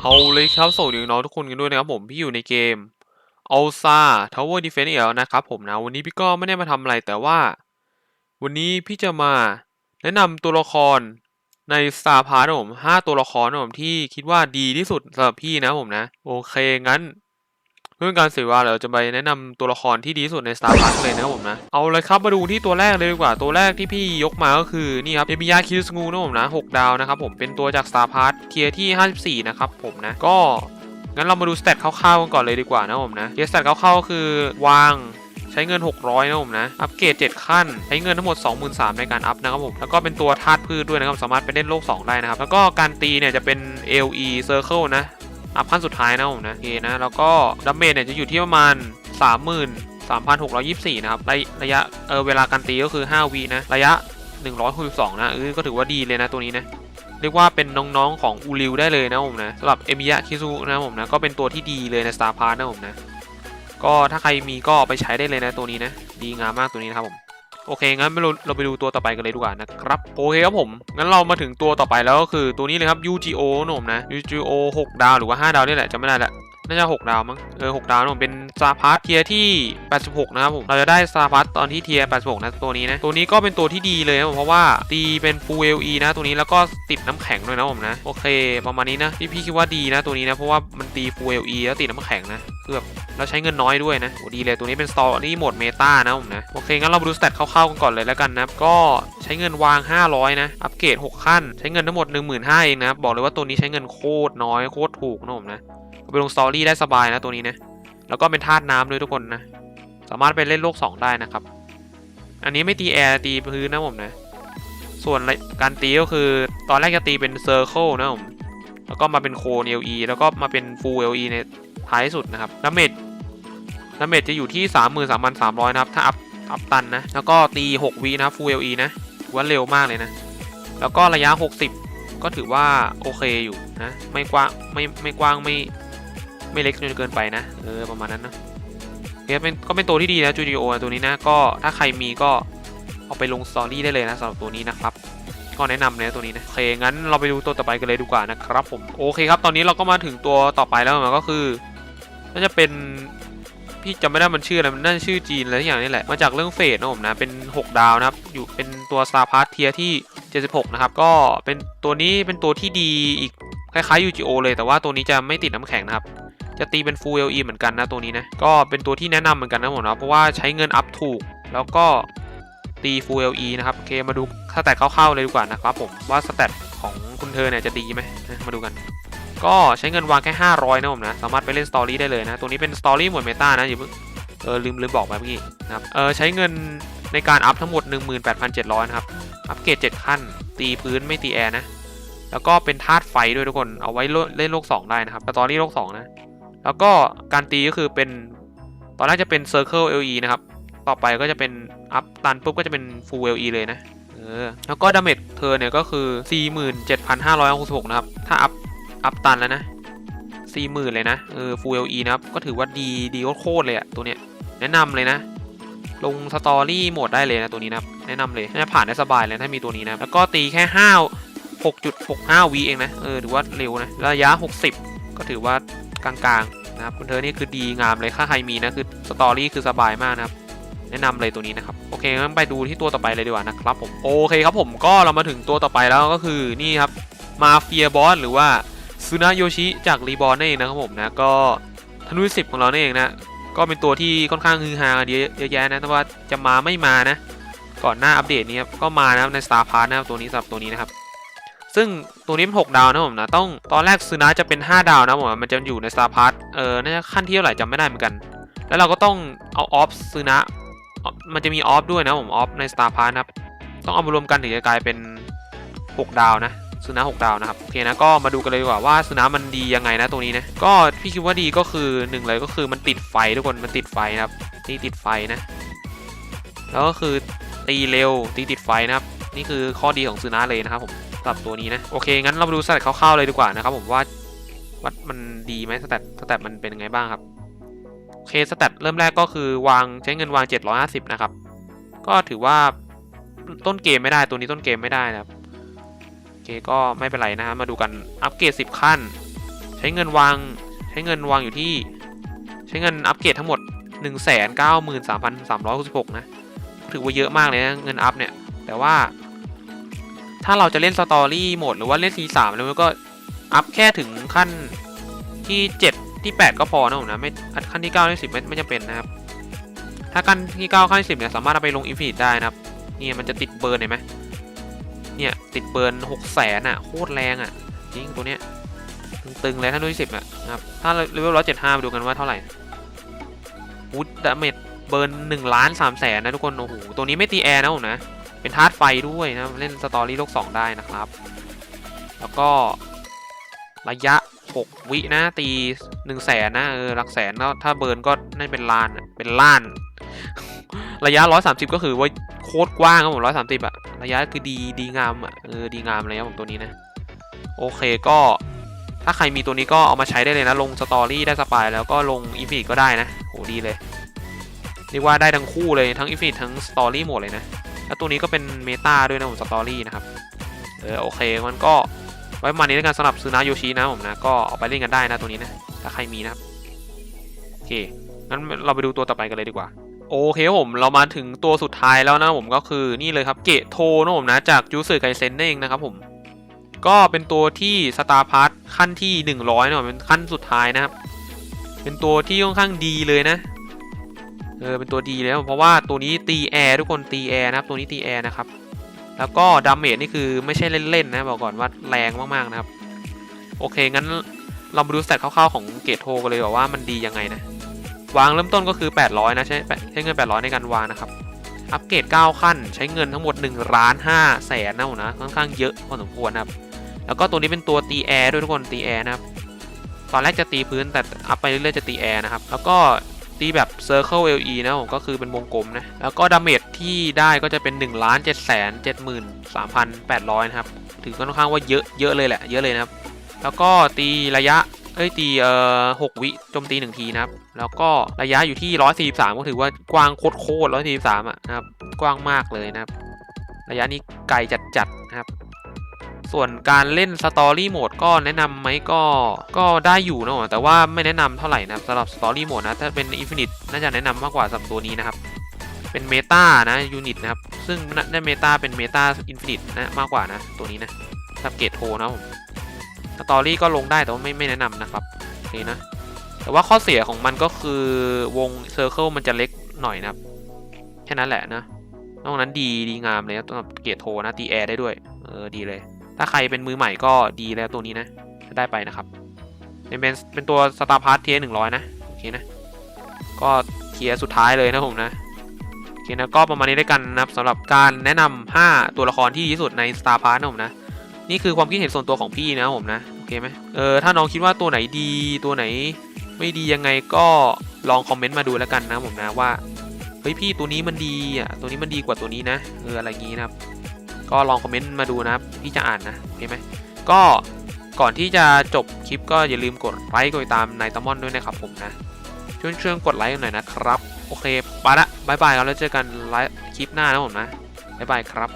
เอาเลยครับสวัสดีน้องๆทุกคนกันด้วยนะครับผมพี่อยู่ในเกมเอาซาทาวเวอร์ดิเฟนซ์อีกแล้วนะครับผมนะวันนี้พี่ก็ไม่ได้มาทำอะไรแต่ว่า วันนี้พี่จะมาแนะนำตัวละครใน Star Pass นะผมห้าตัวละครนะผมที่คิดว่าดีที่สุดสำหรับพี่นะผมนะ โอเคงั้น เพื่อการเสียเวลาเราจะไปแนะนำตัวละครที่ดีสุดใน Star Pass เลยนะครับผมนะเอาเลยครับมาดูที่ตัวแรกเลยดีกว่าตัวแรกที่พี่ยกมาก็คือนี่ครับเอมิยาคิสงูนะผมนะ6ดาวนะครับผมเป็นตัวจาก Star Pass เทียร์ที่ 54 นะครับผมนะก็งั้นเรามาดูสเตตคร่าวๆกันก่อนเลยดีกว่านะผมนะเทียสเตตคร่าวๆก็คือวางใช้เงิน 600 นะผมนะ อัปเกรด 7 ขั้น ใช้เงินทั้งหมด 23,000ในการอัพนะครับผม แล้วก็เป็นตัวธาตุพืชด้วยนะครับ สามารถไปเล่นโลก 2 ได้นะครับ แล้วก็การตีเนี่ยจะเป็น LE Circle นะ อัพขั้นสุดท้ายนะผมนะโอเคนะ แล้วก็ดัมเมจเนี่ยจะอยู่ที่ประมาณ 30,000 3,624 นะครับระระยะเออเวลาการตีก็คือ 5วินะ ระยะ 162 นะเออก็ถือว่าดีเลยนะตัวนี้นะ เรียกว่าเป็นน้องๆของอูริวได้เลยนะผมนะสำหรับเอมิยะคิซุนะผมนะ ก็เป็นตัวที่ดีเลยใน Star Pass นะผมนะ ก็ถ้าใครมีก็ไปใช้ได้เลยนะตัวนี้นะ ดีงามมากตัวนี้นะครับผม โอเคงั้นเราเราไปดูตัวต่อไปกันเลยดีกว่านะครับโอเคครับผมงั้นเรามาถึงตัวต่อไปแล้วก็คือตัวนี้เลยครับ UGO นะผมนะ UGO 6 ดาวหรือว่า 5 ดาวนี่แหละจำไม่ได้ละน่าจะ 6 ดาวมั้งเออ6ดาวนะผมเป็นซาพาร์ทเทียที่ 86 นะครับผม เราจะได้ซาพาร์ทตอนที่เทีย 86 นะตัวนี้นะ ตัวนี้ก็เป็นตัวที่ดีเลยนะผมเพราะว่าตีเป็น Full LE นะ ตัวนี้แล้วก็ติดน้ำแข็งด้วยนะผมนะ โอเค ประมาณนี้นะพี่พี่คิดว่าดีนะตัวนี้นะ เพราะว่ามันตี Full LE แล้วติดน้ำแข็งนะ คือแบบเราใช้เงินน้อยด้วยนะโหดีเลยตัวนี้เป็นสตอรี่โหมดเมตานะผมนะ โอเค งั้นเรามาดูสเตตคร่าวๆกันก่อนเลยแล้วกันนะก็ใช้เงินวาง 500 นะ อัปเกรด 6 ขั้น ใช้เงินทั้งหมด 15,000เองนะบอกเลยว่าตัวนี้ใช้เงินโคตรน้อยโคตรถูกนะผมนะเอาไปลงสตอรี่ได้สบายนะตัวนี้นะ แล้วก็เป็นธาตุน้ำด้วยทุกคนนะ สามารถไปเล่นโลก 2 ได้นะครับ อันนี้ไม่ตีแอร์ตีพื้นนะผมนะ ส่วนการตีก็คือตอนแรกจะตีเป็นเซอร์เคิลนะผม แล้วก็มาเป็นโคน LE แล้วก็มาเป็น Full LE ใน ท้ายสุดนะครับดาเมจดาเมจจะอยู่ที่ 33,300 นะครับ ถ้าอัพอัพตันนะ แล้วก็ตี 6วินะครับ Full LE นะถือว่าเร็วมากเลยนะ แล้วก็ระยะ 60 ก็ถือว่าโอเคอยู่นะ ไม่กว้างไม่ไม่กว้างไม่ไม่เล็กจนเกินไปนะ เออ ประมาณนั้นนะเคเป็นก็เป็นตัวที่ดีนะจูดิโอตัวนี้นะ ก็ถ้าใครมีก็เอาไปลงสตอรี่ได้เลยนะสำหรับตัวนี้นะครับก็แนะนำเลยตัวนี้นะโอเคงั้นเราไปดูตัวต่อไปกันเลยดีกว่านะครับผมโอเคครับตอนนี้เราก็มาถึงตัวต่อไปแล้วมันก็คือ น่าจะเป็นพี่จำไม่ได้มันชื่ออะไรมันน่าจะชื่อจีนอะไรทุกอย่างนี่แหละมาจากเรื่องเฟสนะผมนะเป็น 6 ดาวนะครับอยู่เป็นตัวซาพาร์ทเทียที่ 76 นะครับ ก็เป็นตัวนี้เป็นตัวที่ดีอีกคล้ายๆ UGO เลยแต่ว่าตัวนี้จะไม่ติดน้ำแข็งนะครับ จะตีเป็น Full LE เหมือนกันนะตัวนี้นะ ก็เป็นตัวที่แนะนำเหมือนกันนะผมนะเพราะว่าใช้เงินอัพถูก แล้วก็ตี Full LE นะครับโอเคมาดูสแตทคร่าวๆเลยดีกว่านะครับผมว่าสแตทของคุณเธอเนี่ยจะดีไหมมาดูกัน ก็ใช้เงินวางแค่ 500 นะผมนะ สามารถไปเล่นสตอรี่ได้เลยนะ ตัวนี้เป็นสตอรี่หมวดเมตานะอย่าเพิ่งเออลืมลืมบอกไปเมื่อกี้นะครับ เออใช้เงินในการอัพทั้งหมด 18,700 นะครับ อัพเกรด7 ขั้น ตีพื้นไม่ตีแอร์นะ แล้วก็เป็นธาตุไฟด้วยทุกคน เอาไว้เล่นโลก 2 ได้นะครับสตอรี่โลก 2 นะ แล้วก็การตีก็คือเป็น ตอนแรกจะเป็น Circle LE นะครับ ต่อไปก็จะเป็นอัพตันปุ๊บก็จะเป็น Full LE เลยนะเออแล้วก็ดาเมจเธอเนี่ยก็คือ 47,566 นะครับ ถ้าอัพ อัพตันแล้วนะสี่หมื่นเลยนะ เออ Full LE นะครับ ก็ถือว่าดีดีโคตรเลยอะตัวเนี้ย แนะนำเลยนะ ลงสตอรี่โหมดได้เลยนะตัวนี้นะ แนะนำเลยน่าจะผ่านได้สบายเลยถ้ามีตัวนี้นะ แล้วก็ตีแค่ห้าหกจุดหกห้าวิเองนะ เออ ถือว่าเร็วนะ ระยะหกสิบก็ถือว่ากลางๆนะครับคุณเธอนี่คือดีงามเลย ถ้าใครมีนะ คือสตอรี่คือสบายมากนะครับแนะนำเลยตัวนี้นะครับ โอเคงั้นไปดูที่ตัวต่อไปเลยดีกว่านะครับผม โอเคครับผมก็เรามาถึงตัวต่อไปแล้วก็คือนี่ครับมาเฟียบอสหรือว่า ซูนาโยชิจากรีบอร์นนั่นเองนะครับผมนะก็ธนูสิบของเรานั่นเองนะก็เป็นตัวที่ค่อนข้างฮือฮาเยอะแยะนะแต่ว่าจะมาไม่มานะ ก่อนหน้าอัปเดตนี้ครับก็มานะใน Star Pass นะครับตัวนี้สำหรับตัวนี้นะครับซึ่งตัวนี้มัน6ดาวนะผมนะต้องตอนแรกซูนาจะเป็น 5 ดาวนะผมมันจะอยู่ใน Star Pass เออน่าจะขั้นที่เท่าไหร่จำไม่ได้เหมือนกัน แล้วเราก็ต้องเอาออฟซูนะมันจะมีออฟด้วยนะผมออฟใน Star Pass นะครับต้องเอามารวมกันถึงจะกลายเป็น 6 ดาวนะ ซูนะ6ดาวนะครับโอเคนะก็มาดูกันเลยดีกว่าว่าซูนะมันดียังไงนะตัวนี้นะก็พี่คิดว่าดีก็คือหนึ่งเลยก็คือมันติดไฟทุกคนมันติดไฟนะครับตีติดไฟนะแล้วก็คือตีเร็วตีติดไฟนะครับนี่คือข้อดีของซูนะเลยนะครับผมสำหรับตัวนี้นะโอเคงั้นเรามาดูสแตทคร่าวๆเลยดีกว่านะครับผมว่าวัดมันดีไหมสแตทสแตทมันเป็นยังไงบ้างครับโอเคสแตทเริ่มแรกก็คือวางใช้เงินวาง 750 นะครับก็ถือว่าต้นเกมไม่ได้ตัวนี้ต้นเกมไม่ได้นะครับ เคก็ไม่เป็นไรนะฮะมาดูกันอัปเกรด10 ขั้น ใช้เงินวางใช้เงินวางอยู่ที่ ใช้เงินอัปเกรดทั้งหมด 193,366 นะ ถือว่าเยอะมากเลยนะเงินอัพเนี่ย แต่ว่า ถ้าเราจะเล่นสตอรี่โหมดหรือว่าเล่น C3 แล้วมันก็อัพแค่ถึงขั้นที่ 7 ที่ 8 ก็พอนะผมนะไม่ขั้นที่9ที่10ไม่ไม่จำเป็นนะครับถ้าขั้นที่9ขั้นที่10เนี่ยสามารถเอาไปลงอินฟินิตได้นะครับนี่มันจะติดเบิร์เห็นไหม เนี่ย ติดเบิร์น6แสนอะ โคตรแรงอะ จริงตัวเนี้ย ตึงๆเลยถ้าด้วย10อะครับ ถ้าเลเวล175ไปดูกันว่าเท่าไหร่วูดดาเมจเบิร์น1ล้าน3แสนนะทุกคน โอ้โห ตัวนี้ไม่ตีแอร์นะผมนะ เป็นธาตุไฟด้วยนะ เล่นสตอรี่โลก2ได้นะครับ แล้วก็ระยะ 6 วินะตี1 0 0 0 0แสนนะเออหลักแสนแล้วถ้าเบิร์นก็น่าเป็นล้านเป็นล้าน ระยะ 130 ก็คือว่า โคตรกว้างครับผม130อะระยะคือดีดีงามอะเออดีงามเลยครับผมตัวนี้นะ โอเคก็ถ้าใครมีตัวนี้ก็เอามาใช้ได้เลยนะ ลงสตอรี่ได้สปายแล้วก็ลงอินฟินิตก็ได้นะโหดีเลยเรียกว่าได้ทั้งคู่เลยทั้งอินฟินิตทั้งสตอรี่หมดเลยนะ แล้วตัวนี้ก็เป็นเมตาด้วยนะผมสตอรี่นะครับเออโอเคมันก็ไว้มานี้แล้วกันสำหรับซูนาโยชินะผมนะก็เอาไปเล่นกันได้นะตัวนี้นะถ้าใครมีนะครับโอเคงั้นเราไปดูตัวต่อไปกันเลยดีกว่า โอเคผมเรามาถึงตัวสุดท้ายแล้วนะผมก็คือนี่เลยครับเกะโทนะผมนะจากยูสึไกเซนนั่นเองนะครับผมก็เป็นตัวที่สตาร์พาร์ทขั้นที่ 100นะเป็นขั้นสุดท้ายนะครับ เป็นตัวที่ค่อนข้างดีเลยนะเออเป็นตัวดีเลยนะเพราะว่าตัวนี้ตีแอร์ทุกคนตีแอร์นะครับตัวนี้ตีแอร์นะครับแล้วก็ดาเมจนี่คือไม่ใช่เล่นๆนะบอกก่อนว่าแรงมากๆนะครับ โอเคงั้นเรามาดูสเตตคร่าวๆของเกตโทกันเลยว่ามันดียังไงนะ วางเริ่มต้นก็คือ 800 นะ ใช้ใช้เงิน 800 ในการวางนะครับ อัปเกรด 9 ขั้น ใช้เงินทั้งหมด1ล้าน5แสนนะผมนะค่อนข้างเยอะพอสมควรนะครับ แล้วก็ตัวนี้เป็นตัวตีแอร์ด้วยทุกคนตีแอร์นะครับ ตอนแรกจะตีพื้นแต่อัพไปเรื่อยๆจะตีแอร์นะครับ แล้วก็ตีแบบ Circle LE นะผมก็คือเป็นวงกลมนะ แล้วก็ดาเมจที่ได้ก็จะเป็น1 7 7 3 8 0 0นะครับ ถือค่อนข้างว่าเยอะเยอะเลยแหละ เยอะเลยนะครับ แล้วก็ตีระยะ เอ้ยตีเอ่อ6วิโจมตี1ทีนะครับ แล้วก็ระยะอยู่ที่143ก็ถือว่ากว้างโคตรโคตร143อะนะครับ กว้างมากเลยนะครับ ระยะนี้ไกลจัดๆนะครับ ส่วนการเล่นสตอรี่โหมดก็แนะนำไหมก็ก็ได้อยู่นะแต่ว่าไม่แนะนำเท่าไหร่นะครับสำหรับสตอรี่โหมดนะถ้าเป็นอินฟินิตน่าจะแนะนำมากกว่าสำหรับตัวนี้นะครับเป็นเมตานะยูนิตนะครับ ซึ่งในเมตาเป็นเมตาอินฟินิตนะมากกว่านะ ตัวนี้นะสับเกตโทนะผม สตอรี่ก็ลงได้แต่ว่าไม่ไม่แนะนำนะครับโอเคนะ แต่ว่าข้อเสียของมันก็คือวงเซอร์เคิลมันจะเล็กหน่อยนะครับ แค่นั้นแหละนะ นอกนั้นดีดีงามเลยนะสำหรับเกตโทนะตีแอร์ได้ด้วย เออดีเลย ถ้าใครเป็นมือใหม่ก็ดีแล้วตัวนี้นะจะได้ไปนะครับเป็นเป็นเป็นตัวสตาร์พาร์ทเทียหนึ่งร้อยนะโอเคนะ ก็เทียสุดท้ายเลยนะผมนะโอเคนะก็ประมาณนี้ได้กันนะครับสำหรับการแนะนำ5ตัวละครที่ดีที่สุดใน Star p a r t นะผมนะ นี่คือความคิดเห็นส่วนตัวของพี่นะผมนะโอเคไหมเออถ้าน้องคิดว่าตัวไหนดีตัวไหนไม่ดียังไงก็ลองคอมเมนต์มาดูแล้วกันนะผมนะว่าเฮ้ยพี่ตัวนี้มันดีอะตัวนี้มันดีกว่าตัวนี้นะเอออะไรงี้นะครับ ก็ลองคอมเมนต์มาดูนะครับพี่จะอ่านนะโอเคไหมก็ก่อนที่จะจบคลิปก็อย่าลืมกดไลค์กดติดตามนายตะมอนด้วยนะครับผมนะช่วยช่วยกดไลค์กันหน่อยนะครับ โอเคไปละบายบายครับแล้วเจอกันไลฟ์คลิปหน้านะผมนะบายบายครับ